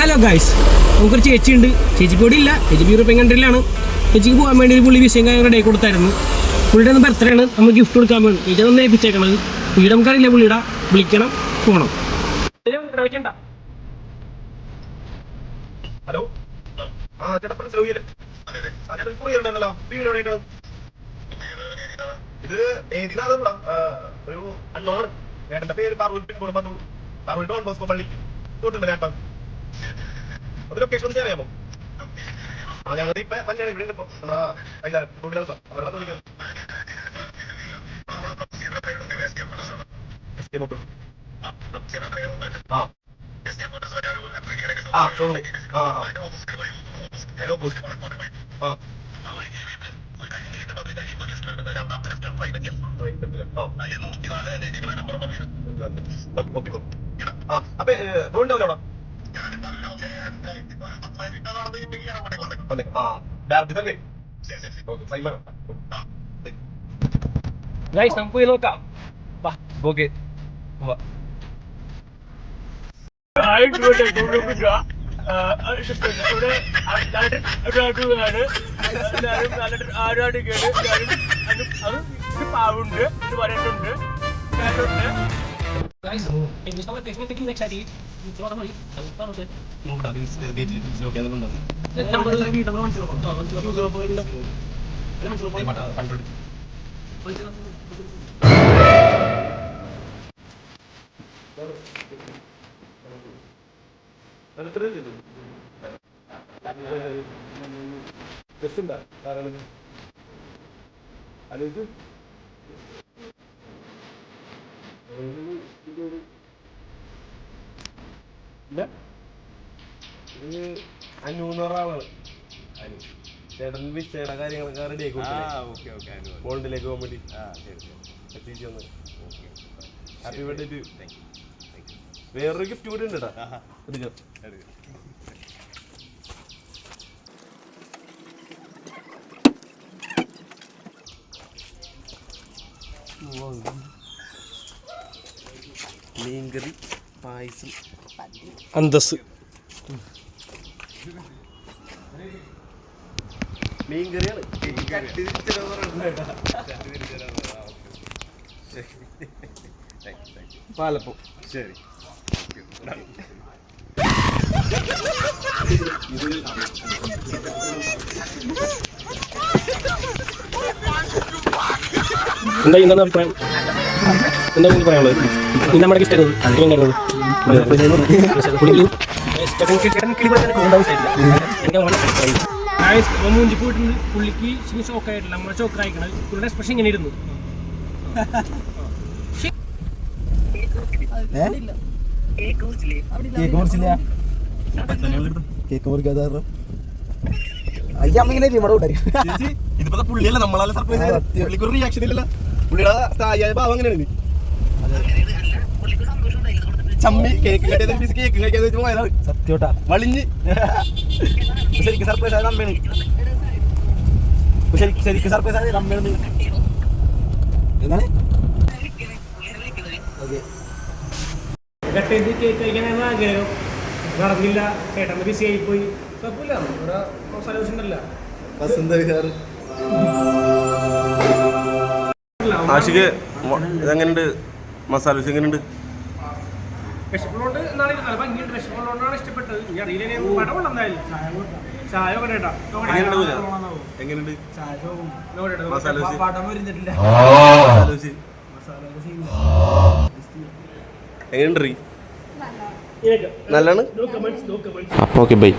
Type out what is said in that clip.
Hello guys നമുക്കൊരു ചേച്ചി ഉണ്ട് ചേച്ചിക്ക് ഇവിടെ ഇല്ല. ചേച്ചി യൂറോപ്യൻ കൺട്രിയിലാണ്. ചേച്ചിക്ക് പോകാൻ വേണ്ടി ഒരു പുള്ളി വിഷയം കാര്യങ്ങളുടെ ഡേ കൊടുത്തായിരുന്നു. പുള്ളിയുടെ ഒന്ന് ബർത്ത്ഡേ ആണ്. നമ്മൾ ഗിഫ്റ്റ് കൊടുക്കാൻ വേണ്ടി. ചേച്ചി ഒന്ന് ഏൽപ്പിച്ചേക്കണത്. വീട് നമുക്കറിയില്ല പുള്ളിയുടെ. വിളിക്കണം പോകണം ഹലോ ആ ചേട്ടാ ഇത് ഒരു അണ്ണോണ്. ചേട്ടന്റെ പേര് പാറൂർ പിൻകൂടെ വന്നു പാറൂർ ഡോൺ ബോസ്കോ പള്ളി. തൊട്ടുണ്ട് ചേട്ടൻ അത് ലൊക്കേഷൻ ഒന്ന് അറിയാമോ ആ ഞങ്ങൾ ഇപ്പൊ പഞ്ചായത്ത് ഇവിടെ അപ്പൊ ഉണ്ടാവില്ല അവിടെ? ആ ഡാർജി തന്നെ. സൈമൺ ഗായ്സ് നമുക്ക് പോയി നോക്കാം. വാ ഓക്കെ പാവുണ്ട്. ഇത് വരട്ടുണ്ട് Guys, eh, next. Mi trovo noi. Stavo ചേട്ടൻ കാര്യങ്ങളൊക്കെ റെഡി ആക്കി ബോണ്ടിലേക്ക് പോകാൻ വേണ്ടി. എത്തിച്ചു വന്ന്. ഹാപ്പി ബർത്ത്ഡേ ടു വേറൊരു ഗിഫ്റ്റ് കൂടി ഉണ്ട് കേട്ടോ എടുക്കാം. മീൻകറി. പായസം. അന്തസ് മീൻകറിയാണ്. പാലപ്പം. ശരി. എന്താ എന്താണ് അഭിപ്രായം? എന്താ നിങ്ങൾക്ക് പറയാനുള്ളത്? ഇത് നമ്മുടെ ഗിഫ്റ്റ് ആയിരുന്നു മൂഞ്ചി പോയിട്ടുണ്ട്. പുള്ളിക്ക് ഷോക്ക് ആയിട്ടില്ല. നമ്മളെ ഷോക്ക് ആയിക്കണത് പുള്ളിയുടെ എക്സ്പ്രഷൻ ഇങ്ങനെ ഇരുന്നു. കേക്ക് മുറിച്ചില്ല കേക്ക് മുറിക്കാതെ കാരണം. അയ്യ അമ്മ ഇങ്ങനെ ഇവിടെ വിട്ടായിരിക്കും ഇതിപ്പോ പുള്ളിയല്ല നമ്മളാലും സർപ്രൈസ് ആ, പുള്ളിക്ക് ഒരു റിയാക്ഷൻ ഇല്ലല്ലോ. പുള്ളിയുടെ സ്ഥായിയായ ഭാവം അങ്ങനെയാണ്. ചമ്മി കേക്ക് കട്ടിയത് പീസ് കേക്ക് കഴിക്കാതെ വെച്ച് പോയതാണ് സത്യോട്ടാ. വളിഞ്ഞ് ശരിക്കും സർപ്രൈസ് ആയത് അമ്മയാണ് ശരിക്കും ശരിക്കും സർപ്രൈസ് ആയത് അമ്മയാണ് എന്താണ്? ഓക്കെ. കട്ട് ചെയ്ത് കേക്ക് കഴിക്കാനായിരുന്നു ആഗ്രഹം. നടന്നില്ല. ചേട്ടൻ ബിസി ആയിപ്പോയി. കുഴപ്പമില്ല. ഇവിടെ സൊല്യൂഷൻ ഉണ്ടല്ല. വസന്ത വിഹാർ. ആഷിക്ക് ഇതെങ്ങനെയുണ്ട് മസാല ദോശ എങ്ങനെയുണ്ട് വിശപ്പുള്ളതുകൊണ്ട് എന്നാണ് നല്ല ഭംഗിയുണ്ട് വിശപ്പുള്ളതുകൊണ്ടാണ് ഇഷ്ടപ്പെട്ടത്. ഇനി അറിയില്ല ഇനി പടം എന്തായാലും. ചായ ഒക്കെ കേട്ടാ എങ്ങനെയുണ്ട്? നല്ലാണ് ഓക്കെ ബൈ.